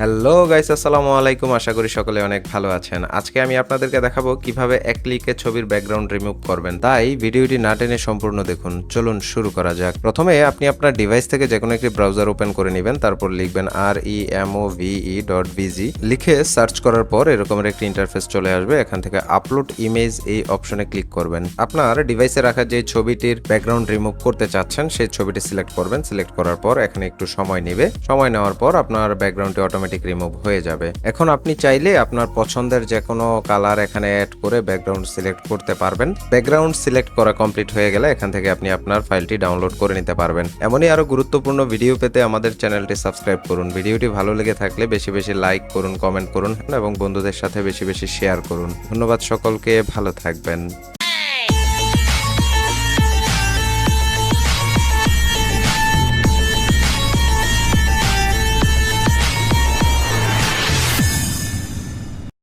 Hello guys আসসালামু আলাইকুম। আশা করি সকলে অনেক ভালো আছেন। আজকে আমি আপনাদেরকে দেখাবো কীভাবে এক ক্লিকে ছবির ব্যাকগ্রাউন্ড রিমুভ করবেন। তাই ভিডিওটি না টেনে সম্পূর্ণ দেখুন। চলুন শুরু করা যাক। প্রথমে আপনি আপনার ডিভাইস থেকে যে কোনো একটি ব্রাউজার ওপেন করে নেবেন, তারপর লিখবেন R E M O V E dot BG লিখে সার্চ করার পর এরকমের একটি ইন্টারফেস চলে আসবে। এখান থেকে আপলোড ইমেজ এই অপশনে ক্লিক করবেন। আপনার ডিভাইসে রাখা যে ছবিটির ব্যাকগ্রাউন্ড রিমুভ করতে চাচ্ছেন, সেই ছবিটি সিলেক্ট করবেন। সিলেক্ট করার পর এখানে একটু সময় নেবে। সময় নেওয়ার পর আপনার ব্যাকগ্রাউন্ডটি অটোমেটিক রিমুভ হয়ে যাবে। এখন আপনি চাইলে আপনার পছন্দের যে কোনো কালার এখানে অ্যাড করে ব্যাকগ্রাউন্ড সিলেক্ট করতে পারবেন। ব্যাকগ্রাউন্ড সিলেক্ট করা কমপ্লিট হয়ে গেলে এখান থেকে আপনি আপনার ফাইলটি ডাউনলোড করে নিতে পারবেন। এমনই আরও গুরুত্বপূর্ণ ভিডিও পেতে আমাদের চ্যানেলটি সাবস্ক্রাইব করুন। ভিডিওটি ভালো লেগে থাকলে বেশি বেশি লাইক করুন কমেন্ট করুন এবং বন্ধুদের সাথে বেশি বেশি শেয়ার করুন। ধন্যবাদ সকলকে, ভালো থাকবেন।